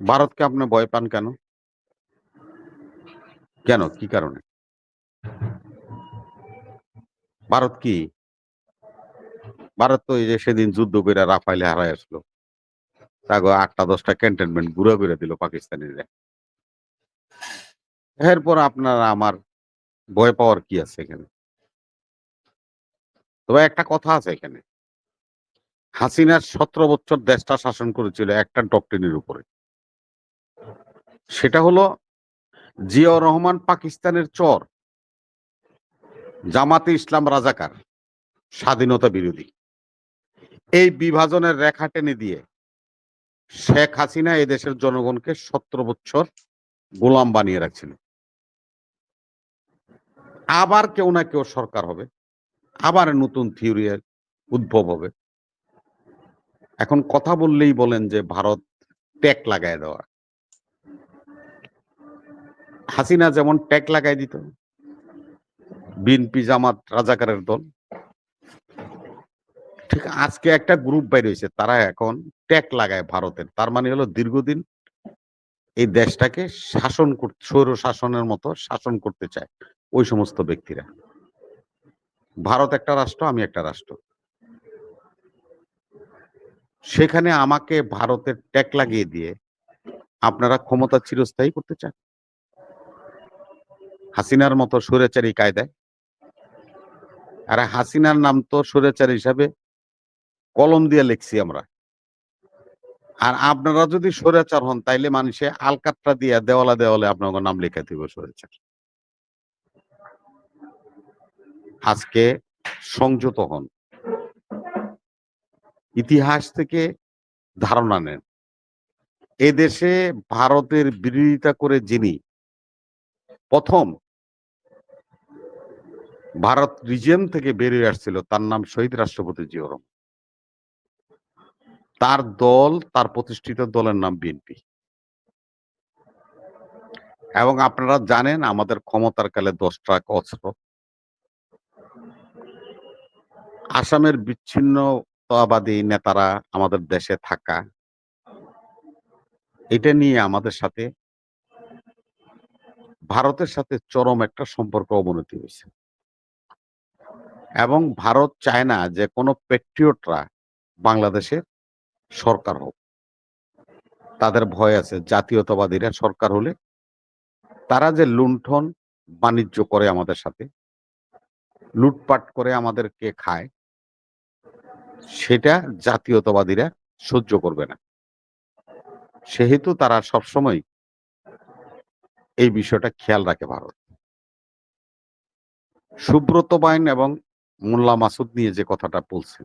ভারতকে আপনি ভয় পান কেন? কেন? কি কারণে? ভারত কি? ভারত তো এই যে সেদিন যুদ্ধ করে রাফাইলে হারাই আসলো। তাকে আটটা দশটা ক্যান্টনমেন্ট ঘুরে ঘুরে দিল পাকিস্তানিরা। এরপর আপনার আমার ভয় পাওয়ার কি আছে এখানে? তবে একটা কথা আছে এখানে। হাসিনার সতেরো বছর দেশটা শাসন করেছিল একটা ডক্টরিনের উপরে। সেটা হলো জিয়াউর রহমান পাকিস্তানের চর, জামাতে ইসলাম রাজাকার, স্বাধীনতা বিরোধী। এই বিভাজনের রেখা টেনে দিয়ে শেখ হাসিনা এই দেশের জনগণকে সতেরো বছর গোলাম বানিয়ে রাখছিল। আবার কেউ না কেউ সরকার হবে, আবার নতুন থিওরি উদ্ভব হবে। এখন কথা বললেই বলেন যে ভারত ট্যাক লাগায় দেওয়া। হাসিনা যেমন ট্যাক লাগাই দিত, বিএনপি, জামাত, রাজাকারের দল, ঠিক আজকে একটা গ্রুপ বাইর হয়েছে, তারা এখন ট্যাক লাগায় ভারতের, তার মানে হলো দীর্ঘদিন এই দেশটাকে শাসন করতে স্বৈর শাসনের মতো শাসন করতে চায় ওই সমস্ত ব্যক্তিরা। ভারত একটা রাষ্ট্র, আমি একটা রাষ্ট্র। সেখানে আমাকে ভারতের ট্যাক লাগিয়ে দিয়ে আপনারা ক্ষমতা চিরস্থায়ী করতে চান? হাসিনার মতো সুরেচারী কায়দায়। আর হাসিনার নাম তো সুরেচারী হিসাবে কলম দিয়ে লিখছি আমরা। আর আপনারা যদি সুরেচার হন, তাইলে মানুষে আলকাতরা দিয়ে দেওয়ালা দেওয়ালে আপনার নাম লেখা দিব সুরেচার। আজকে সংযত হন। ইতিহাস থেকে ধারণা নেন। এদেশে ভারতের বিরোধিতা করে যিনি প্রথম ভারত রিজিয়ন থেকে বেরিয়ে আসছিল, তার নাম শহীদ রাষ্ট্রপতি জিয়াউর তার দল, তার প্রতিষ্ঠিত দলের নাম বিএনপি। এবং আপনারা জানেন, আমাদের ক্ষমতার কালে দশ ট্রাক অস্ত্র। আসামের বিচ্ছিন্নতাবাদী নেতারা আমাদের দেশে থাকা। এটা নিয়ে আমাদের সাথে, ভারতের সাথে চরম একটা সম্পর্ক অবনতি হয়েছে। এবং ভারত চায় না যে কোনো পেট্রিয়টরা বাংলাদেশের সরকার হোক। তাদের ভয় আছে জাতীয়তাবাদীরা সরকার হলে তারা যে লুণ্ঠন বাণিজ্য করে আমাদের সাথে, লুটপাট করে আমাদেরকে খায়, সেটা জাতীয়তাবাদীরা সহ্য করবে না। সেহেতু তারা সবসময় এই বিষয়টা খেয়াল রাখে ভারত। সুব্রত বাইন এবং মোল্লা মাসুদ নিয়ে যে কথাটা বলছে।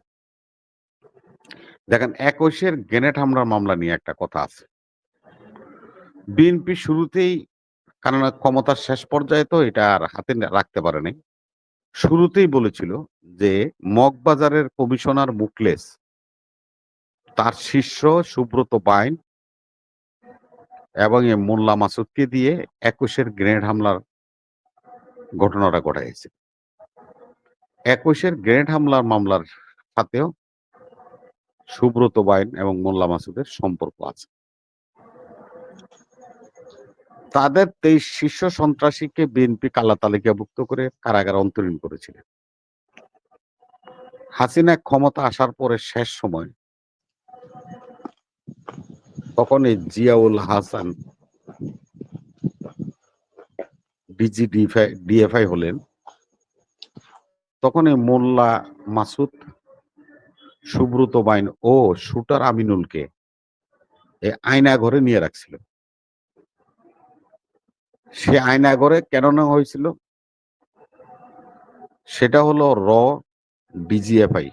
দেখেন, একুশের গ্রেনেড হামলার মামলা নিয়ে একটা কথা আছে। বিএনপি শুরুতেই কারণ ক্ষমতার শেষ পর্যায়ে তো এটা আর হাতে রাখতে পারেনি শুরুতেই বলেছিল যে মগবাজারের কমিশনার মুকলেস তার শিষ্য সুব্রত বাইন এবং মোল্লা মাসুদকে দিয়ে একুশের গ্রেনেড হামলার ঘটনাটা ঘটাইছে। একুশের গ্রেনেড হামলার মামলার সাথেও সুব্রত বাইন এবং মোল্লা মাসুদের সম্পর্ক আছে। তাদের তেইশ শীর্ষ সন্ত্রাসীকে বিএনপি কালা তালিকাভুক্ত করে কারাগার অন্তরীণ করেছিলেন হাসিনা ক্ষমতা আসার পরে শেষ সময় তখন এই জিয়াউল হাসান ডিজি ডিএফআই হলেন তখন এই মোল্লা মাসুদ সুব্রত বাইন ও শুটার আমিনুলকে এই আয়না ঘরে নিয়ে রাখছিল। সে আয়না ঘরে কেন না হয়েছিল? সেটা হলো র ডিজিএফআই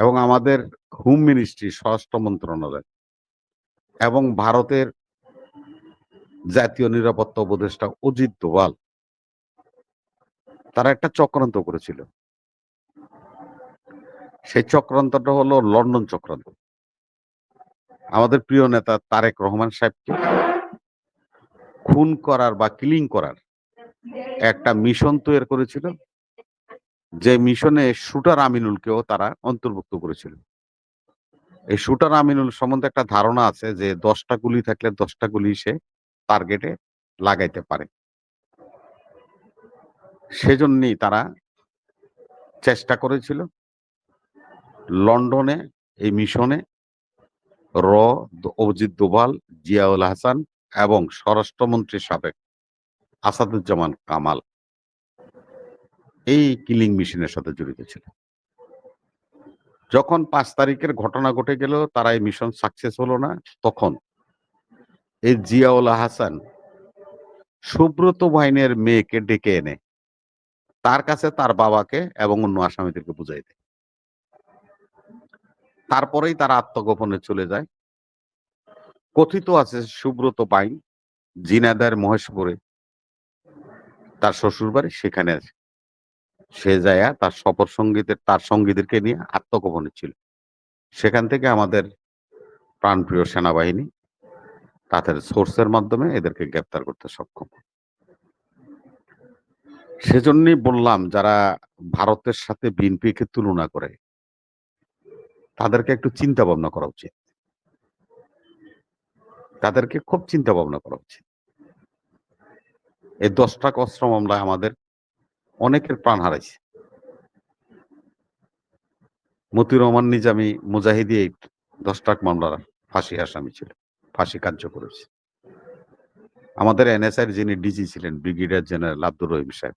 এবং আমাদের হোম মিনিস্ট্রি, স্বরাষ্ট্র মন্ত্রণালয় এবং ভারতের জাতীয় নিরাপত্তা উপদেষ্টা অজিত দোভাল। তারা একটা চক্রান্ত করেছিল। সেই চক্রান্তটা হলো লন্ডন চক্রান্ত। আমাদের প্রিয় নেতা তারেক রহমান সাহেবকে খুন করার বা কিলিং করার একটা মিশন তৈরি করেছিল। যে মিশনে শুটার আমিনুলকেও তারা অন্তর্ভুক্ত করেছিল। এই শুটার আমিনুল সম্বন্ধে একটা ধারণা আছে যে দশটা গুলি থাকলে দশটা গুলি সে টার্গেটে লাগাইতে পারে। সেজন্যই তারা চেষ্টা করেছিল লন্ডনে, এই মিশনে র অজিত দোভাল, জিয়াউল হাসান এবং স্বরাষ্ট্রমন্ত্রী সাবেক আসাদুজ্জামান কামাল এই কিলিং মেশিনের সাথে জড়িত ছিল। যখন পাঁচ তারিখের ঘটনা ঘটে গেল, তারা এই মিশন সাকসেস হলো না, তখন এই জিয়াউল হাসান সুব্রত বাহিনীর মেয়েকে ডেকে এনে তার কাছে তার বাবাকে এবং অন্য আসামিদেরকে বুঝাই দেয়। তারপরেই তারা আত্মগোপনে চলে যায়। কথিত আছে সুব্রত বাইন জিনাদার মহেশপুরে তার শ্বশুর বাড়ি সেখানে আছে। সে যায় তার সফর সঙ্গীতের, তার সঙ্গীদেরকে নিয়ে আত্মগোপনে ছিল। সেখান থেকে আমাদের প্রাণপ্রিয় সেনাবাহিনী তাদের সোর্সের মাধ্যমে এদেরকে গ্রেপ্তার করতে সক্ষম সেজন্যই বললাম, যারা ভারতের সাথে বিএনপিকে তুলনা করে, তাদেরকে একটু চিন্তা ভাবনা করা উচিত। তাদেরকে খুব চিন্তা ভাবনা করা উচিত। এই দশটা অস্ত্র মামলায় আমাদের অনেকের প্রাণ হারাইছে। মতিউর রহমান নিজামী মুজাহিদি এই দশ টাক মামলার ফাঁসি আসামি ছিল, ফাঁসি কার্য করেছে। আমাদের এনএসআই যিনি ডিজি ছিলেন, ব্রিগেডিয়ার জেনারেল আব্দুর রহিম সাহেব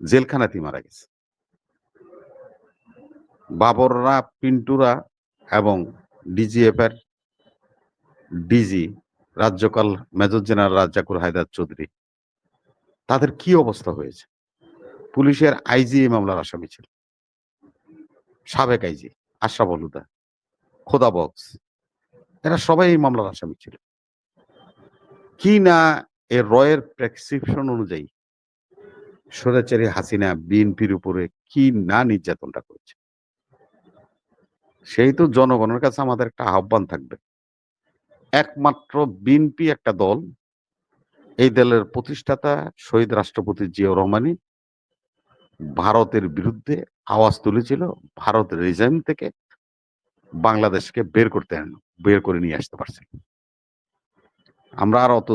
জেলখানাতেই মারা গেছে। বাবররা, পিন্টুরা এবং ডিজিএফ এর ডিজি রাজ্যকাল মেজর জেনারেল রাজ্জাকুর হায়দার চৌধুরী, তাদের কি অবস্থা হয়েছে? পুলিশের আইজি এই মামলার আসামি ছিল। সাবেক আইজি আশরাফ হলুদা খোদা বক্স, এরা সবাই এই মামলার আসামি ছিল। কি না এ রয়ের প্রেসক্রিপশন অনুযায়ী স্বৈরাচারী হাসিনা, বিএনপির উপরে কি না নির্যাতনটা করেছে? সেই তো জনগণের কাছে আমাদের একটা আহ্বান থাকবে। একমাত্র বিএনপি একটা দল, এই দলের প্রতিষ্ঠাতা শহীদ রাষ্ট্রপতি জিয়াউর রহমানই ভারতের বিরুদ্ধে আওয়াজ তুলেছিল, ভারত রিজাইন থেকে বাংলাদেশকে বের করতে বের করে নিয়ে আসতে পারছে। আমরা আর অত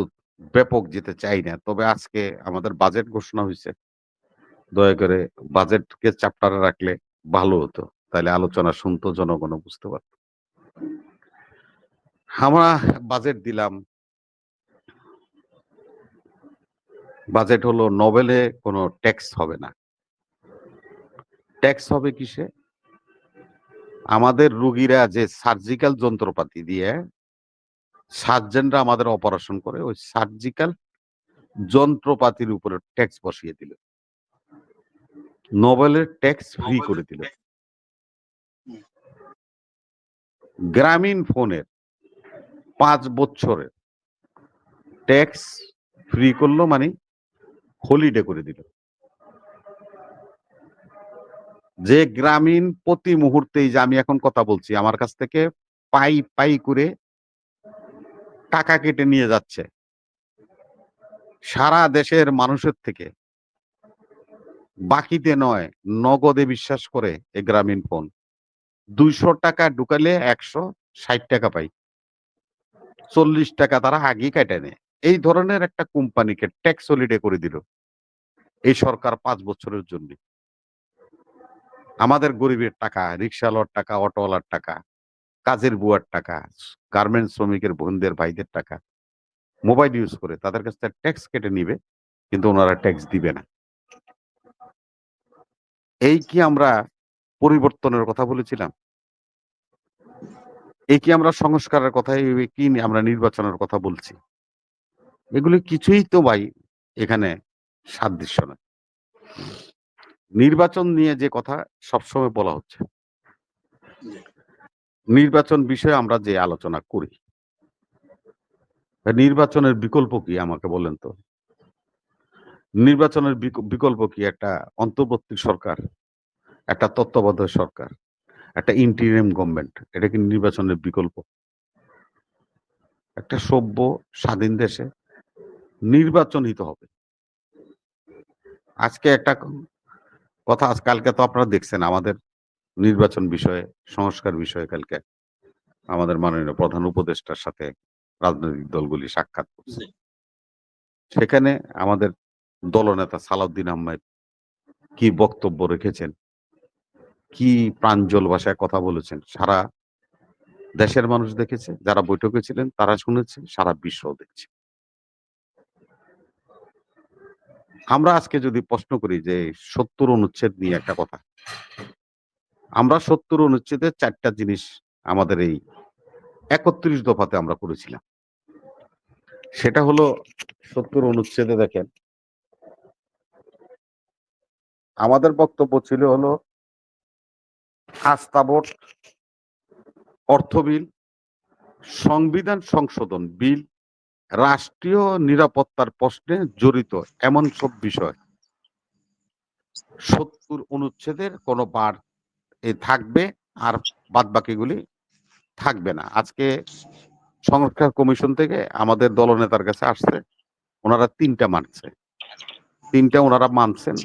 ব্যাপক যেতে চাই না, তবে আজকে আমাদের বাজেট ঘোষণা হয়েছে দয়া করে বাজেটকে চ্যাপ্টারে রাখলে ভালো হতো। তাহলে আলোচনা শুনতো জনগণ বুঝতে পারত। আমরা বাজেট দিলাম। বাজেট হলো নোবেলে কোনো ট্যাক্স হবে না। ট্যাক্স হবে কিসে? আমাদের রুগীরা যে সার্জিক্যাল যন্ত্রপাতি দিয়ে সার্জেনরা আমাদের অপারেশন করে, ওই সার্জিক্যাল যন্ত্রপাতির উপরে ট্যাক্স বসিয়ে দিল। নোবেলের ট্যাক্স ফ্রি করে দিল। গ্রামীণ ফোনের পাঁচ বছরের ট্যাক্স ফ্রি করল মানে হলিডে করে দিল। যে গ্রামীণ প্রতি মুহূর্তেই যে আমি এখন কথা বলছি আমার কাছ থেকে পাই পাই করে টাকা কেটে নিয়ে যাচ্ছে। সারা দেশের মানুষের থেকে। বাকিতে নয়, নগদে বিশ্বাস করে এই গ্রামীণ ফোন। দুইশো টাকা ঢুকালে একশো ষাট টাকা পাই। চল্লিশ টাকা তারা আগেই কেটে নেয়। এই ধরনের একটা কোম্পানিকে ট্যাক্স হলিডে করে দিল এই সরকার পাঁচ বছরের জন্য। আমাদের গরিবের টাকা, রিক্সাওয়ালার টাকা, অটোওয়ালার টাকা, কাজের বুয়ার টাকা, গার্মেন্টস শ্রমিকের বোনদের ভাইদের টাকা, মোবাইল ইউজ করে তাদের কাছ থেকে ট্যাক্স কেটে নিবে, কিন্তু ওনারা ট্যাক্স দিবে না। এই কি আমরা পরিবর্তনের কথা বলেছিলাম? এই কি আমরা সংস্কারের কথা কি আমরা নির্বাচনের কথা বলছি? এগুলি কিছুই তো ভাই এখানে সাদৃশ্য না। নির্বাচন নিয়ে যে কথা সবসময় বলা হচ্ছে। নির্বাচন বিষয়ে আমরা যে আলোচনা করি, নির্বাচনের বিকল্প কি আমাকে বলেন তো? নির্বাচনের বিক- বিকল্প কি? একটা অন্তর্বর্তী সরকার একটা তত্ত্বাবধায়ক সরকার একটা ইন্টিরিয়াম গভর্নমেন্ট এটা কি নির্বাচনের বিকল্প? একটা সভ্য স্বাধীন দেশে নির্বাচন হতে হবে। আজকে একটা কথা আজ কালকে তো আপনারা দেখছেন আমাদের নির্বাচন বিষয়ে সংস্কার বিষয়ে কালকে আমাদের মাননীয় প্রধান উপদেষ্টার সাথে রাজনৈতিক দলগুলি সাক্ষাৎ করছে। সেখানে আমাদের দলনেতা সালাউদ্দিন আহমেদ কি বক্তব্য রেখেছেন? কি প্রাঞ্জল ভাষায় কথা বলেছেন? সারা দেশের মানুষ দেখেছে, যারা বৈঠকে ছিলেন তারা শুনেছে, সারা বিশ্ব দেখছে। আমরা আজকে যদি প্রশ্ন করি যে সত্তর অনুচ্ছেদ নিয়ে একটা কথা, আমরা সত্তর অনুচ্ছেদের চারটা জিনিস আমাদের এই একত্রিশ দফাতে আমরা করেছিলাম। সেটা হলো সত্তর অনুচ্ছেদে দেখেন আমাদের বক্তব্য ছিল হলো আস্থা ভোট, অর্থ বিল, সংবিধান সংশোধন বিল, রাষ্ট্রীয় নিরাপত্তার প্রশ্নে জড়িত এমন সব বিষয়। সত্তর অনুচ্ছেদের কোনো বার এ থাকবে আর বাদ বাকিগুলি থাকবে না। আজকে সংরক্ষণ কমিশন থেকে আমাদের দলনেতার কাছে আসছে, ওনারা তিনটা মানছে। তিনটা ওনারা মানছেন।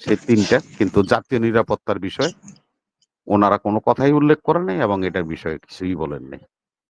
সেই তিনটা, কিন্তু জাতীয় নিরাপত্তার বিষয় ওনারা কোনো কথাই উল্লেখ করেন এবং এটার বিষয়ে কিছুই বলেন নাই